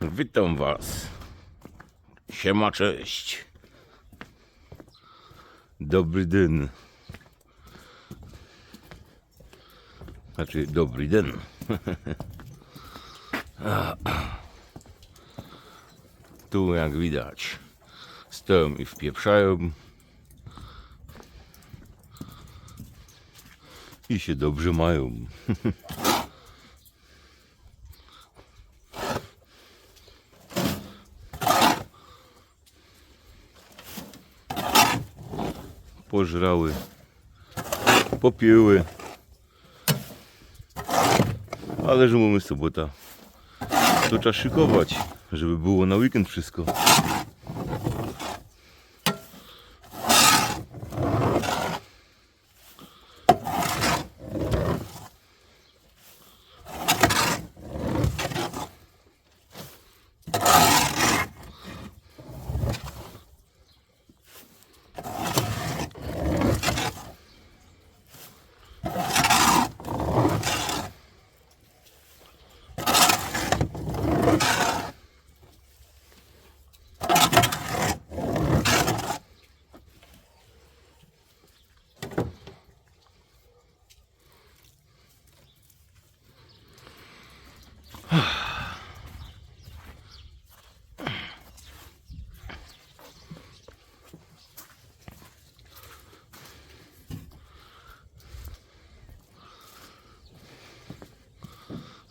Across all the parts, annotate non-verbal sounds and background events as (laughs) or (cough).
Witam Was. Siema, cześć. Dobry den. Znaczy, dobry den. (laughs) tu, jak widać, stoją i wpieprzają. I się dobrze mają. (laughs) pożrały, popiły. Ale że mamy sobota, to trzeba szykować, żeby było na weekend wszystko.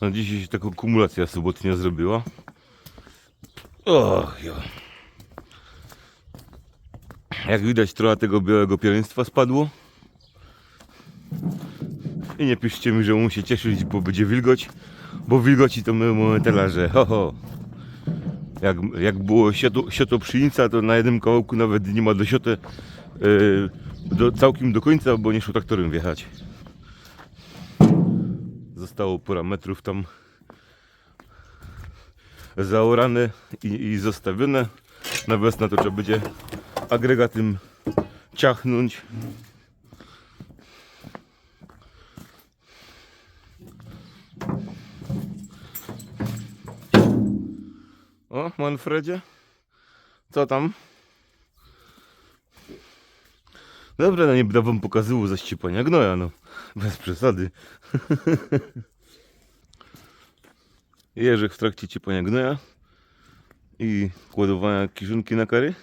No dzisiaj się taka kumulacja sobotnia zrobiła. Och, jo. Jak widać trochę tego białego pieleństwa spadło. I nie piszcie mi, że mu się cieszyć, bo będzie wilgoć. Bo wilgoci to my mamy telarze. Ho, ho. Jak, jak było sioto, sioto pszenica, to na jednym kawałku nawet nie ma do siotę yy, do, całkiem do końca, bo nie szło traktorem wjechać. Zostało pora metrów tam zaorane i, i zostawione. Na wiosnę to trzeba będzie agregatem ciachnąć. O, Manfredzie? Co tam? Dobra, no nie będę wam pokazywał zaściepania gnoja, no. Bez przesady. (laughs) Jeżek w trakcie ciepania gnoja i kładowania kiszonki na kary.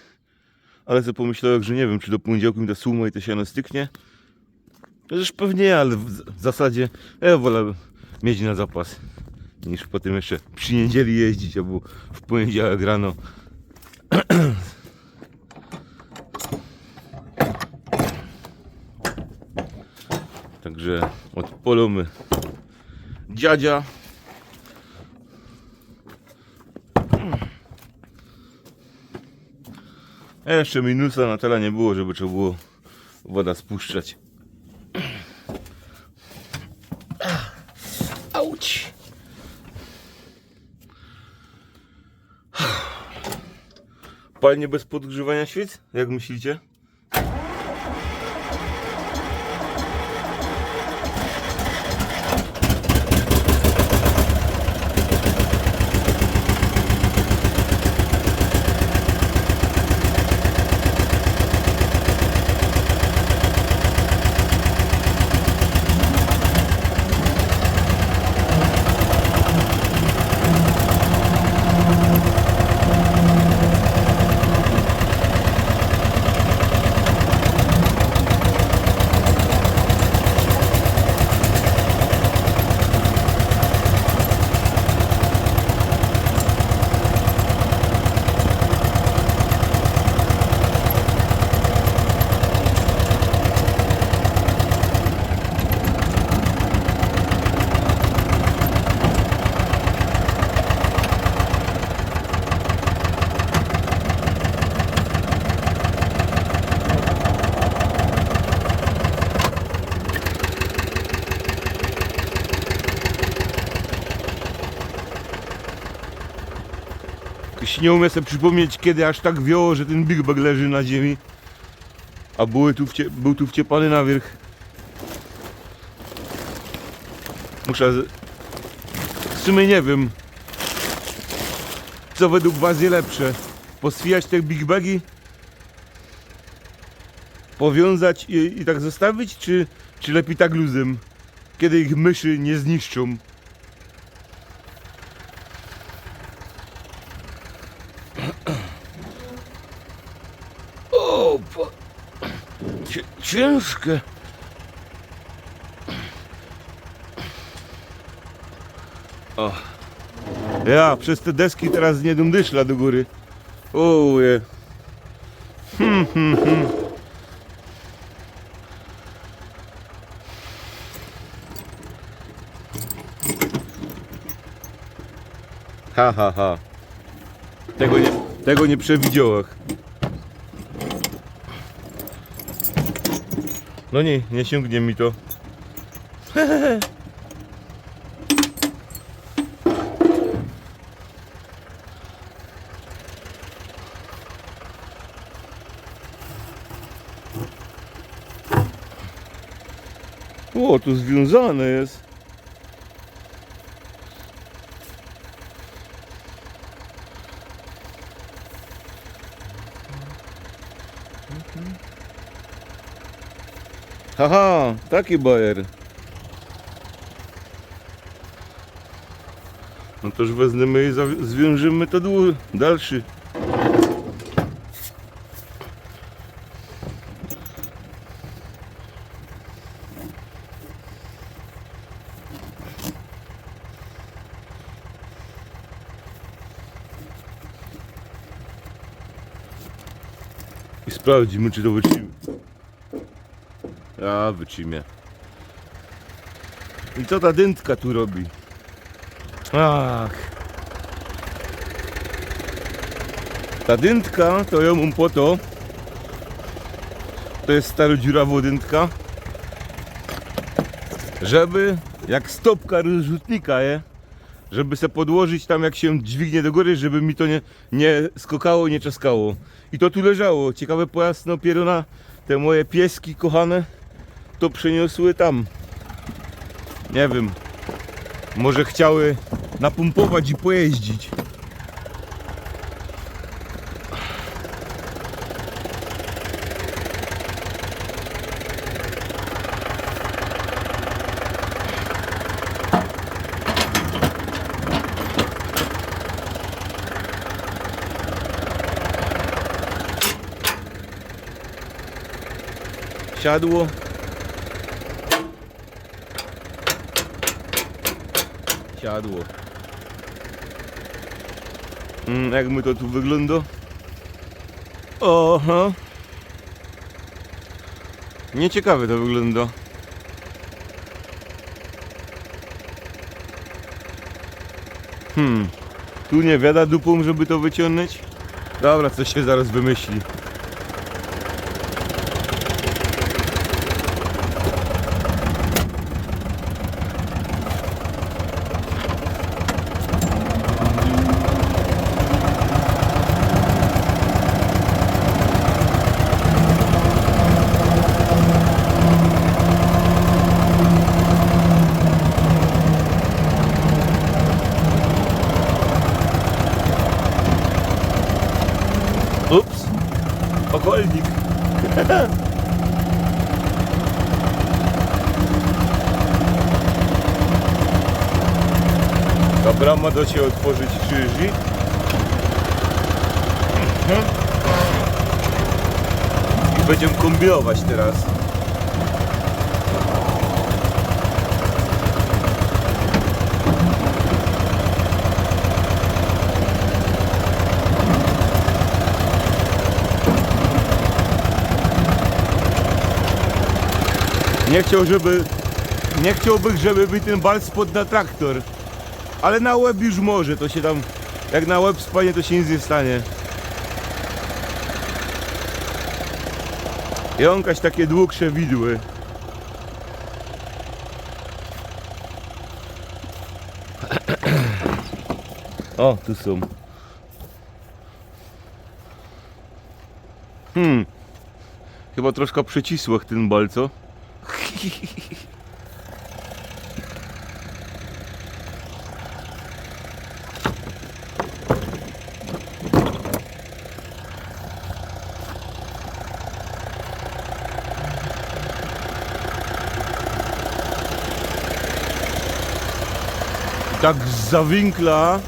Ale sobie pomyślałem, że nie wiem, czy do poniedziałku mi ta suma i to siano styknie. Przecież pewnie nie, ale w zasadzie ja wolę mieć na zapas niż potem jeszcze przy niedzieli jeździć albo w poniedziałek rano. (clears throat) Także odpolimy dziadzia. A jeszcze minusa na tyle nie było, żeby trzeba było woda spuszczać. Auć! Palnie bez podgrzewania świec? Jak myślicie? Nie umiem sobie przypomnieć, kiedy aż tak wiało, że ten Big Bag leży na ziemi. A były tu wcie, był tu wciepany na wierzch. Muszę... z- W sumie nie wiem. Co według Was jest lepsze? Poswijać te big bagi? Powiązać i, i tak zostawić? Czy, czy lepiej tak luzem? Kiedy ich myszy nie zniszczą? O, po... Cie- ciężkie. O. Ja przez te deski teraz nie dum dyszla do góry. Oje. Hmm, hmm, hmm. Ha, ha, ha. Tego nie, tego nie przewidziałach. No nie, nie sięgnie mi to. (laughs) O, tu związane jest. Haha, taki bajer. No to już wezmemy i zwiążymy to dół, dalszy. I sprawdzimy, czy to wytrzyma. A, wytrzymie. I co ta dętka tu robi? Ach. Ta dętka to ją mam po to. To jest starodziurawa dętka. Żeby, jak stopka rozrzutnika je, żeby se podłożyć tam jak się dźwignie do góry, żeby mi to nie, nie skokało, nie czaskało. I to tu leżało. Ciekawe pojazd, no pieruna, te moje pieski kochane, to przeniosły tam. Nie wiem. Może chciały napompować i pojeździć. Siadło. Siadło. Mm, jak my to tu wygląda? Oho. Nieciekawe to wygląda. Hmm. Tu nie wiada dupą, żeby to wyciągnąć? Dobra, coś się zaraz wymyśli. Brama da się otworzyć drzwi. I będziemy kombinować teraz. Nie chciał, żeby. Nie chciałbym, żeby mi ten bal spadł na traktor. Ale na łeb już może, to się tam. Jak na łeb spadnie, to się nic nie stanie. Jąkać takie dłuższe widły. O, tu są. Hmm. Chyba troszkę przycisło ten bal, co? (laughs) tak zawinkla.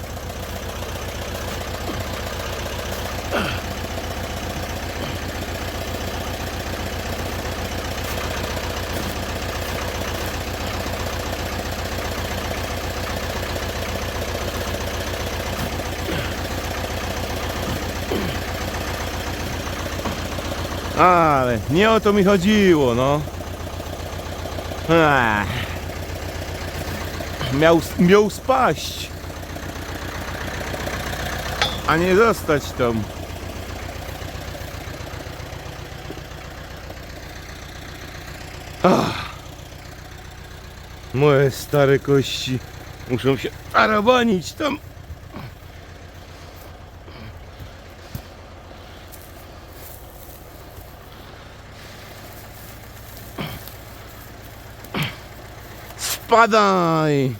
Ale nie o to mi chodziło, no. Ech. Miał, miał spaść. A nie zostać tam. Ach. Moje stare kości muszą się arabanić tam. Spadaj!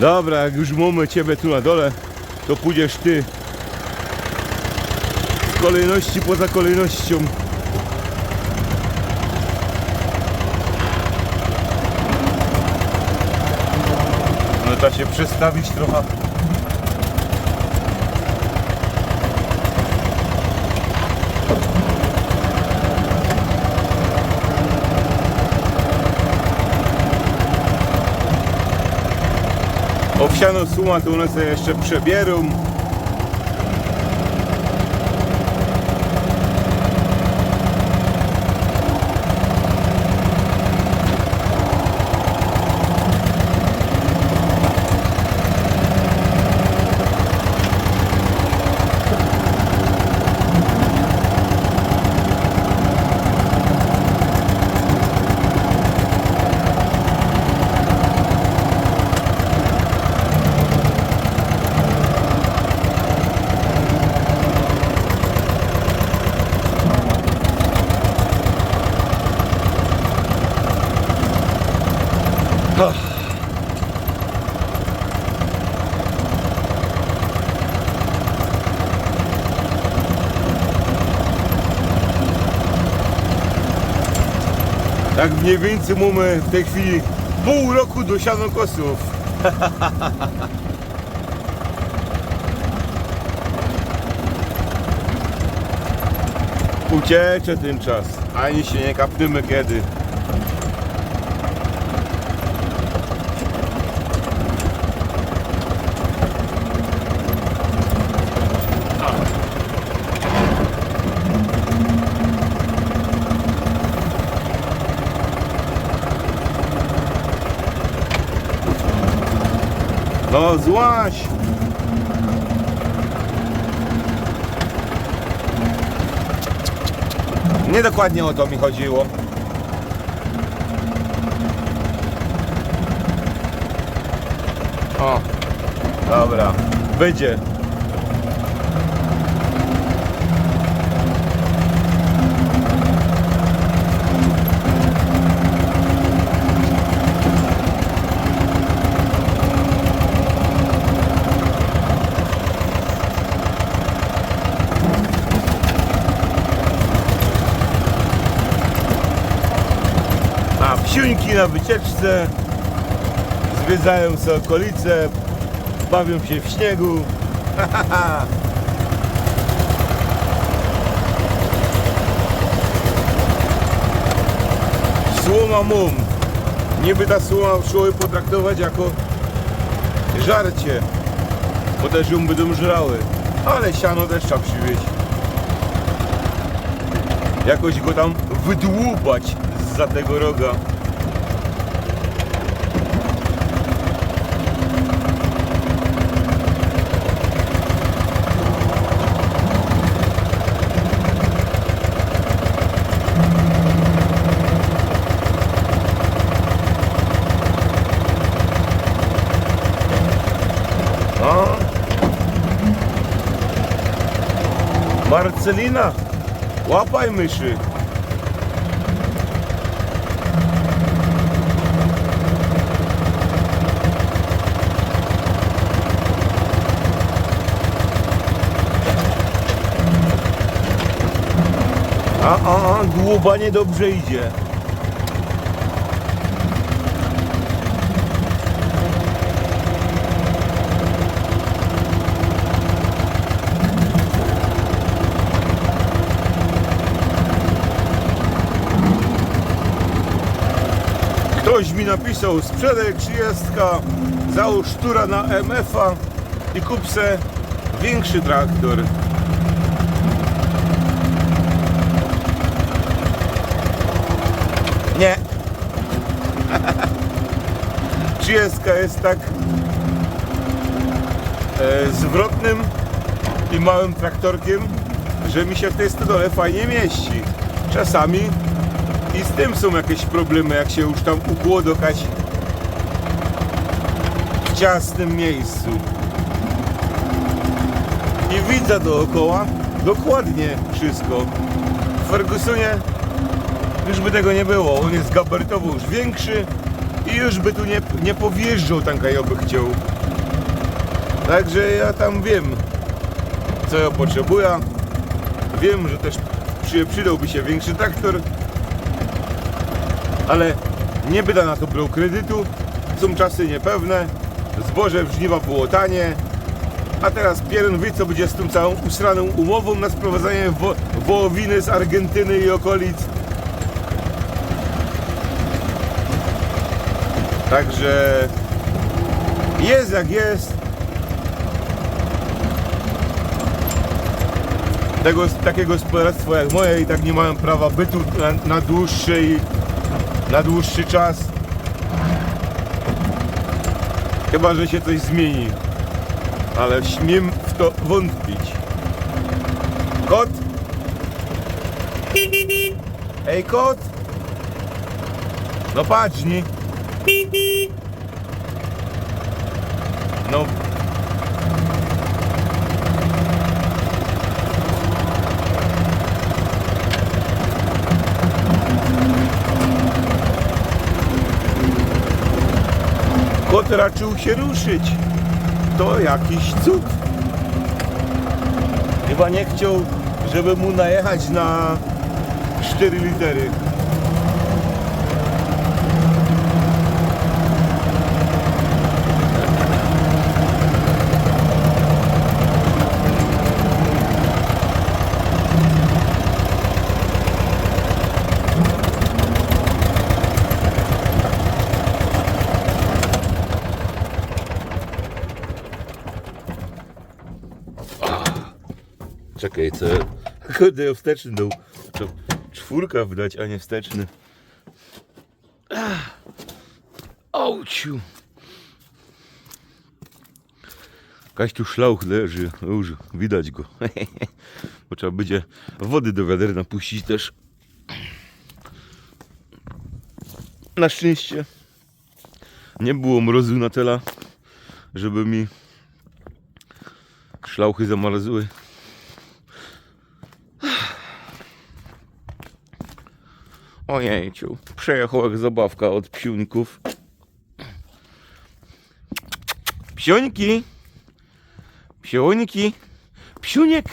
Dobra, jak już mamy ciebie tu na dole, to pójdziesz ty. W kolejności poza kolejnością. Da się przestawić trochę. Owsiano suma to u nas jeszcze przebierą. Mniej więcej mamy w tej chwili pół roku do sianokosów. (laughs) Uciecze ten czas, ani się nie kapniemy kiedy. Złaś! Nie dokładnie o to mi chodziło. O, dobra, będzie. A wsiuńki na wycieczce zwiedzają sobie okolice, bawią się w śniegu. (laughs) Słoma mum. Niby ta słoma szkoły potraktować jako żarcie, bo też ją będą żrały. Ale siano też trzeba przywieźć. Jakoś go tam wydłubać za tego roga. Wazelina, łapaj myszy. A, a, a, głuba niedobrze idzie. Napisał, sprzedaj 30, załóż tura na MF-a i kup se większy traktor. Nie. (laughs) 30 jest tak e, zwrotnym i małym traktorkiem, że mi się w tej stodole fajnie mieści. Czasami i z tym są jakieś problemy, jak się już tam ukłodokać w ciasnym miejscu. I widzę dookoła dokładnie wszystko. W Fergusonie już by tego nie było. On jest gabarytowo już większy i już by tu nie, nie powjeżdżał tam, jak ja by chciał. Także ja tam wiem, co ja potrzebuję. Wiem, że też przy, przydałby się większy traktor, nie będę na to brał kredytu. Są czasy niepewne. Zboże w żniwa było tanie. A teraz Pierun wie, co będzie z tą całą usraną umową na sprowadzanie wo wołowiny z Argentyny i okolic. Także jest jak jest. Tego, takiego gospodarstwa jak moje i tak nie mają prawa bytu na, na dłuższy i na dłuższy czas. Chyba, że się coś zmieni. Ale śmiem w to wątpić. Kot? Ej, kot? No patrz, nie? No. Kot raczył się ruszyć. To jakiś cud. Chyba nie chciał, żeby mu najechać na 4 litery. Czekaj, co? Kurde, wsteczny dał. To czwórka wdać, a nie wsteczny. Ach. Auciu. Kaś tu szlauch leży, już widać go. (laughs) Bo trzeba będzie wody do wiader napuścić też. Na szczęście nie było mrozu na tela, żeby mi szlauchy zamarzły. Ojejciu, przejechał jak zabawka od psiuńków. Psiońki! Psiońki! Psiuniek!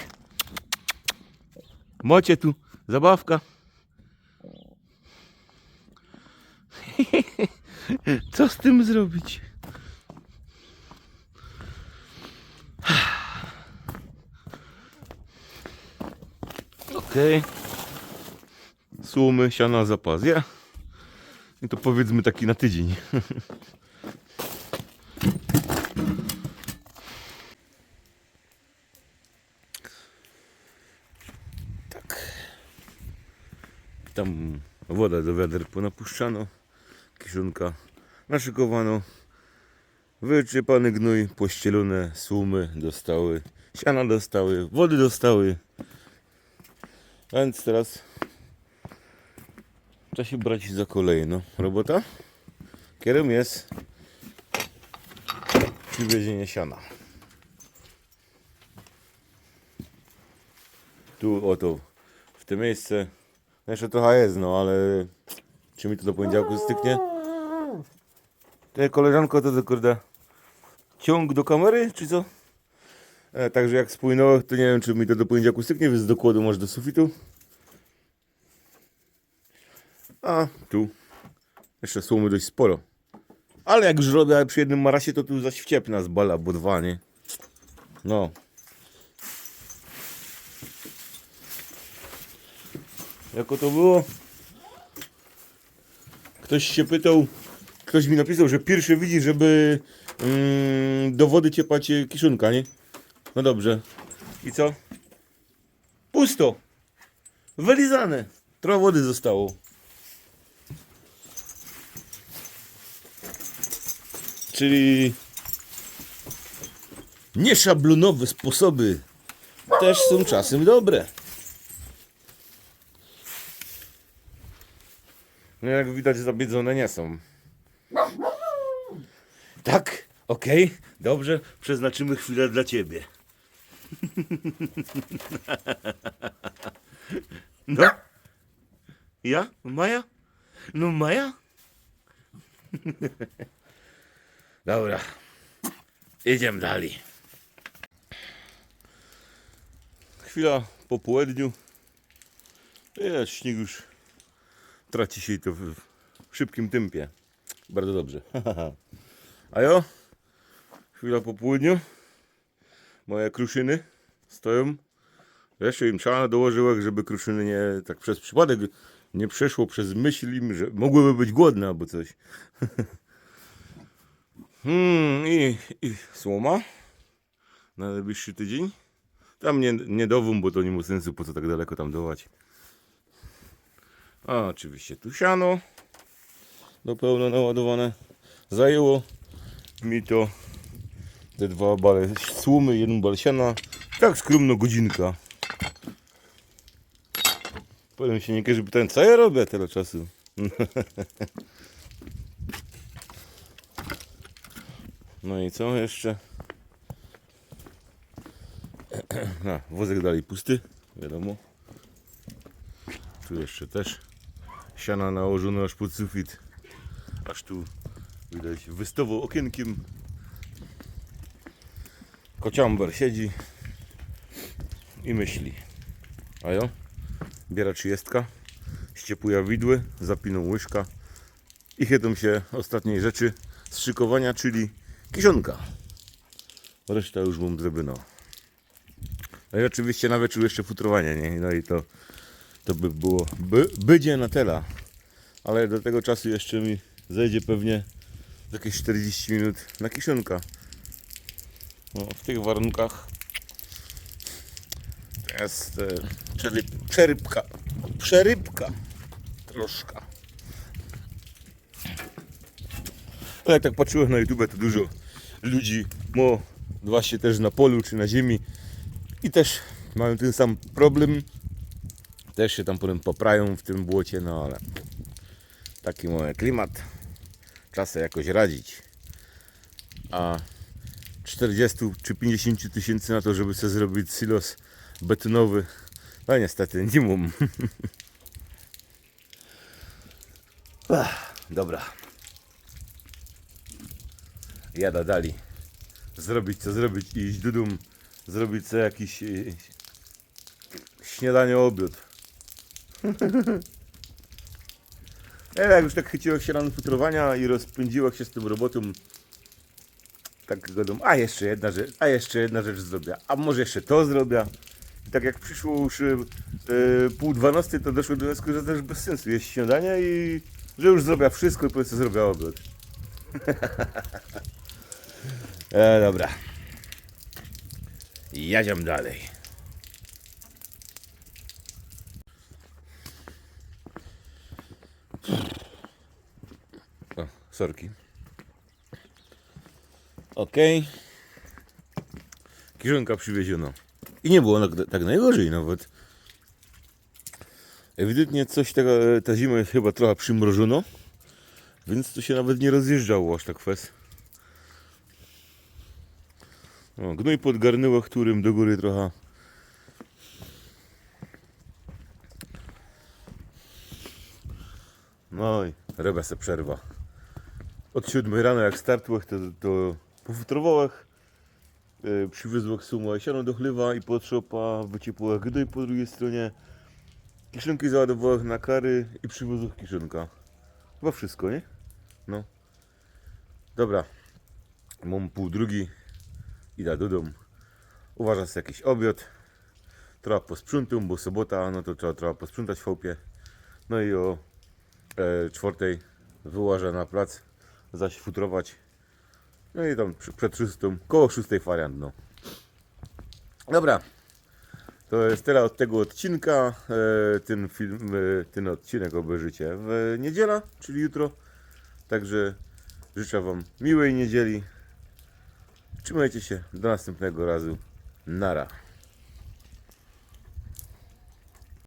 Macie tu zabawka. (laughs) Co z tym zrobić? Okej. Słomy, siana, zapas. Ja. I to powiedzmy taki na tydzień. (laughs) tak. Tam woda do wiader ponapuszczano. Kiszonka naszykowano. Wyczepany gnój, pościelone słumy dostały. Siana dostały, wody dostały. Więc teraz Trzeba się brać za kolejną robota. Kierem jest przywiezienie siana. Tu oto, w tym miejsce. No Jeszcze trochę jest, no ale czy mi to do poniedziałku styknie? Te koleżanko to, to kurde ciąg do kamery, czy co? E, także jak spłynęło, to nie wiem czy mi to do poniedziałku styknie, więc dokładu masz do sufitu. A tu jeszcze słomy dość sporo. Ale jak już robię przy jednym marasie, to tu zaś wciep nas bala, bo dwa, nie? No. Jako to było? Ktoś się pytał, ktoś mi napisał, że pierwszy widzi, żeby mm, do wody ciepać e, kiszonka, nie? No dobrze. I co? Pusto. Wylizane. Trochę wody zostało. Czyli nieszablonowe sposoby też są czasem dobre. No jak widać zabiedzone nie są. Tak, okej, dobrze, przeznaczymy chwilę dla ciebie. No? Ja? Maja? No Maja? Dobra. Idziemy dalej. Chwila po południu. Jest śnieg już traci się to w szybkim tempie. Bardzo dobrze. (laughs) A jo? Chwila po południu. Moje kruszyny stoją. Jeszcze im trzeba dołożyłem, żeby kruszyny nie tak przez przypadek nie przeszło przez myśl im, że mogłyby być głodne albo coś. (laughs) Hmm, i, i słoma na najbliższy tydzień. Tam nie, nie dowum, bo to nie ma sensu, po co tak daleko tam dołać. A oczywiście tu siano do pełna naładowane. Zajęło mi to te dwa bale słomy, jeden bal siana. Tak skromno godzinka. Powiem się niektórzy pytają, co ja robię tyle czasu. (laughs) No i co jeszcze? (clears throat) A, wozek dalej pusty, wiadomo. Tu jeszcze też siana nałożone aż pod sufit. Aż tu widać wystawał okienkiem. Kociamber siedzi i myśli. A jo? Biera trzydziestka, ściepuje widły, zapiną łyżka i chytam się ostatniej rzeczy z szykowania, czyli kiszonka. Reszta już mam zrobiona. No i oczywiście na wieczór jeszcze futrowanie, nie? No i to, to by było, by, będzie na tela. Ale do tego czasu jeszcze mi zejdzie pewnie jakieś 40 minut na kiszonka. No, w tych warunkach jest e, przeryb, przerybka. Przerybka. Troszkę. Ale jak tak patrzyłem na YouTube, to dużo ludzi mo właśnie też na polu czy na ziemi i też mają ten sam problem. Też się tam potem poprają w tym błocie, no ale taki mamy klimat. Czas sobie jakoś radzić. A 40 czy 50 tysięcy na to, żeby sobie zrobić silos betonowy, no niestety nie mam. (laughs) Dobra. Jada dali. Zrobić co zrobić iść do domu. Zrobić sobie jakiś e, śniadanie, obiad. (laughs) Ja jak już tak chyciłem się rano futrowania i rozpędziłem się z tym robotą, tak godą, a jeszcze jedna rzecz, a jeszcze jedna rzecz zrobię, a może jeszcze to zrobię. I tak jak przyszło już e, pół dwunastej, to doszło do wniosku, że też bez sensu jest śniadanie i że już zrobię wszystko i po prostu zrobię obiad. (laughs) e, dobra. Jadziam dalej. O, sorki. Okej. Kieszonka przywieziono. I nie było tak, najgorzej nawet. Ewidentnie coś tego, ta zima jest chyba trochę przymrożono. Więc to się nawet nie rozjeżdżało aż tak fest. O, gnój podgarnęło, którym do góry trochę. No i ryba se przerwa. Od 7 rano jak startłych, to, to po futrowałach yy, przywiozłych sumę siano do chlewa i potrzeba wyciepłych gnój po drugiej stronie. Kiszonki załadowałych na kary i przywozów kiszonka. Chyba wszystko, nie? No. Dobra. Mam pół drugi. Idę do domu. Uważam sobie jakiś obiad. Trochę posprzątam, bo sobota, no to trzeba trochę posprzątać w chałupie. No i o e, czwartej wyłażę na plac, zaś futrować. No i tam przed szóstą, koło szóstej fariant, no. Dobra. To jest tyle od tego odcinka. E, ten film, e, ten odcinek obejrzycie w niedziela, czyli jutro. Także życzę Wam miłej niedzieli. Trzymajcie się. Do następnego razu. Nara.